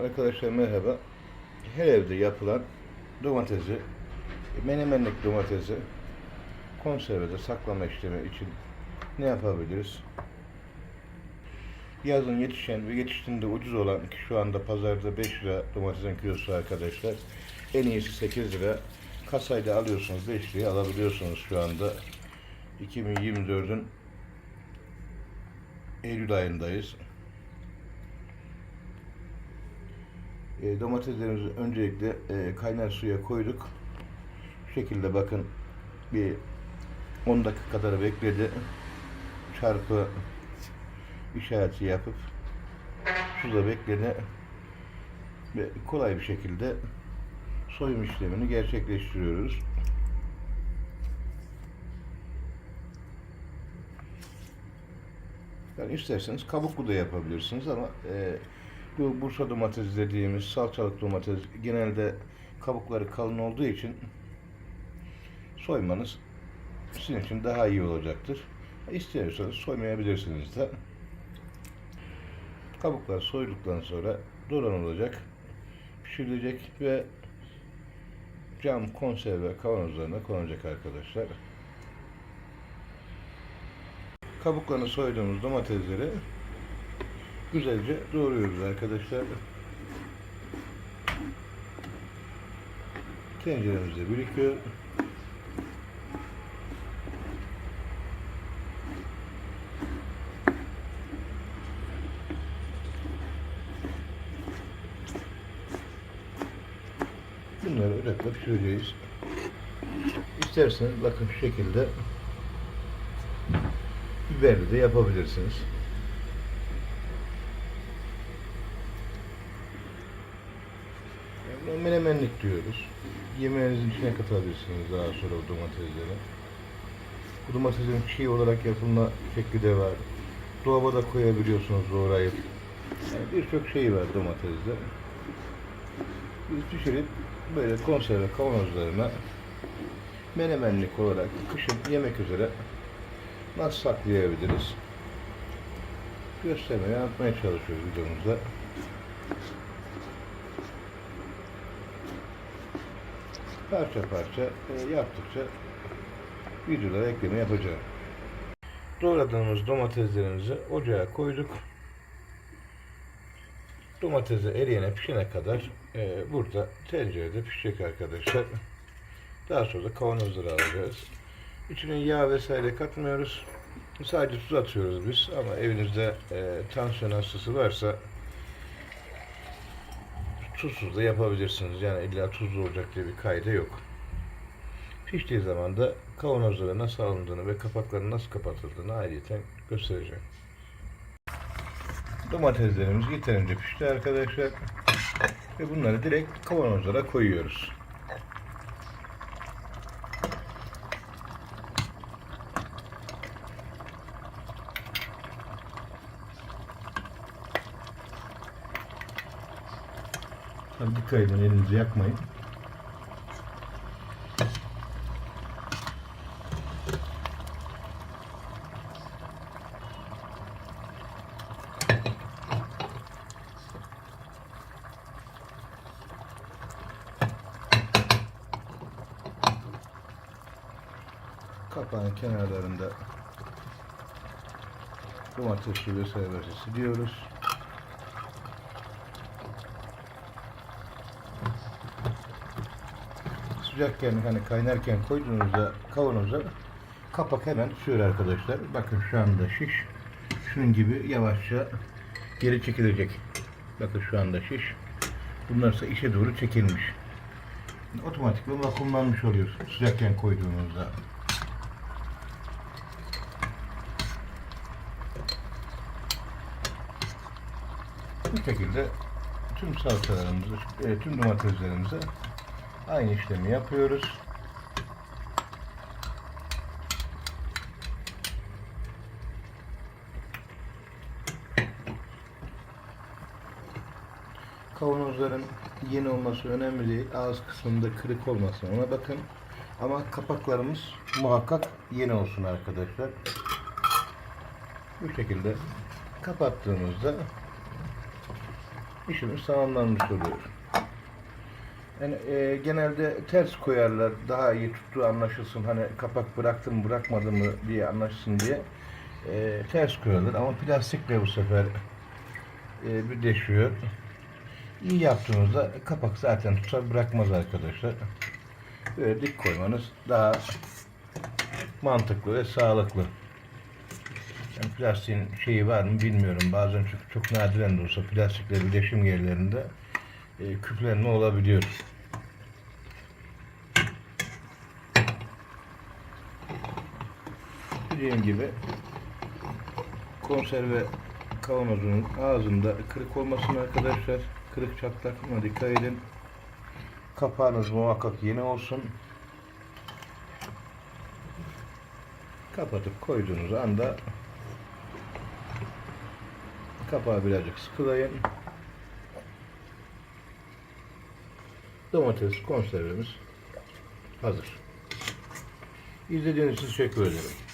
Arkadaşlar merhaba. Her evde yapılan domatesi, menemenlik domatesi konservede saklama işlemi için ne yapabiliriz? Yazın yetişen ve yetiştiğinde ucuz olan ki şu anda pazarda 5 lira domatesin kilosu arkadaşlar. En iyisi 8 lira. Kasayla alıyorsunuz 5 liraya alabiliyorsunuz şu anda. 2024'ün Eylül ayındayız. E, domateslerimizi öncelikle e, kaynar suya koyduk. Şu şekilde bakın bir 10 dakika kadar bekledi. Çarpı işareti yapıp suda bekledi ve kolay bir şekilde soyum işlemini gerçekleştiriyoruz. Yani isterseniz kabuklu da yapabilirsiniz ama e, bu Bursa domatesi dediğimiz salçalık domates genelde kabukları kalın olduğu için soymanız sizin için daha iyi olacaktır. İstiyorsanız soymayabilirsiniz de. Kabuklar soyduktan sonra olacak, pişirilecek ve cam konserve kavanozlarına konacak arkadaşlar. Kabuklarını soyduğumuz domatesleri güzelce doğruyoruz arkadaşlar. Tenceremizde birikiyor. Bunları öyle pişireceğiz. İsterseniz bakın şu şekilde biberli de yapabilirsiniz. Yani menemenlik diyoruz. Yemeğinizin içine katabilirsiniz daha sonra o domatesleri. Bu domatesin çiğ olarak yapılma şekli de var. Dolaba da koyabiliyorsunuz doğrayıp. Yani birçok şey var domatesde. Biz pişirip böyle konserve kavanozlarına menemenlik olarak kışın yemek üzere nasıl saklayabiliriz? Göstermeye, anlatmaya çalışıyoruz videomuzda. Parça parça e, yaptıkça videolara ekleme yapacağım. Doğradığımız domateslerimizi ocağa koyduk. Domatesi eriyene pişene kadar e, burada tencerede pişecek arkadaşlar. Daha sonra da kavanozları alacağız. İçine yağ vesaire katmıyoruz. Sadece tuz atıyoruz biz ama evinizde e, tansiyon hastası varsa tuzsuz da yapabilirsiniz. Yani illa tuzlu olacak diye bir kaydı yok. Piştiği zaman da kavanozlara nasıl alındığını ve kapaklarının nasıl kapatıldığını ayrıca göstereceğim. Domateslerimiz yeterince pişti arkadaşlar. Ve bunları direkt kavanozlara koyuyoruz. Tabii dikkat edin elinizi yakmayın. Kapağın kenarlarında domatesli vesaire siliyoruz. Sıcakken hani kaynarken koyduğunuzda kavanoza kapak hemen düşüyor arkadaşlar. Bakın şu anda şiş. Şunun gibi yavaşça geri çekilecek. Bakın şu anda şiş. Bunlar ise içe doğru çekilmiş. Otomatikman vakumlanmış oluyor sıcakken koyduğunuzda. Bu şekilde tüm salçalarımızı, e, tüm domateslerimize aynı işlemi yapıyoruz. Kavanozların yeni olması önemli değil. Ağız kısmında kırık olmasın ona bakın. Ama kapaklarımız muhakkak yeni olsun arkadaşlar. Bu şekilde kapattığımızda işimiz tamamlanmış oluyor. Yani e, genelde ters koyarlar daha iyi tuttuğu anlaşılsın hani kapak bıraktım bırakmadım mı diye anlaşılsın diye e, ters koyarlar ama plastikle bu sefer e, birleşiyor. İyi yaptığınızda kapak zaten tutar bırakmaz arkadaşlar. Böyle dik koymanız daha mantıklı ve sağlıklı. Yani plastiğin şeyi var mı bilmiyorum. Bazen çok, çok nadiren de olsa plastikle birleşim yerlerinde e, küflenme olabiliyor. Dediğim gibi konserve kavanozunun ağzında kırık olmasın arkadaşlar. Kırık çatlak buna dikkat edin. Kapağınız muhakkak yeni olsun. Kapatıp koyduğunuz anda kapağı birazcık sıkılayın. Domates konservemiz hazır. İzlediğiniz için teşekkür ederim.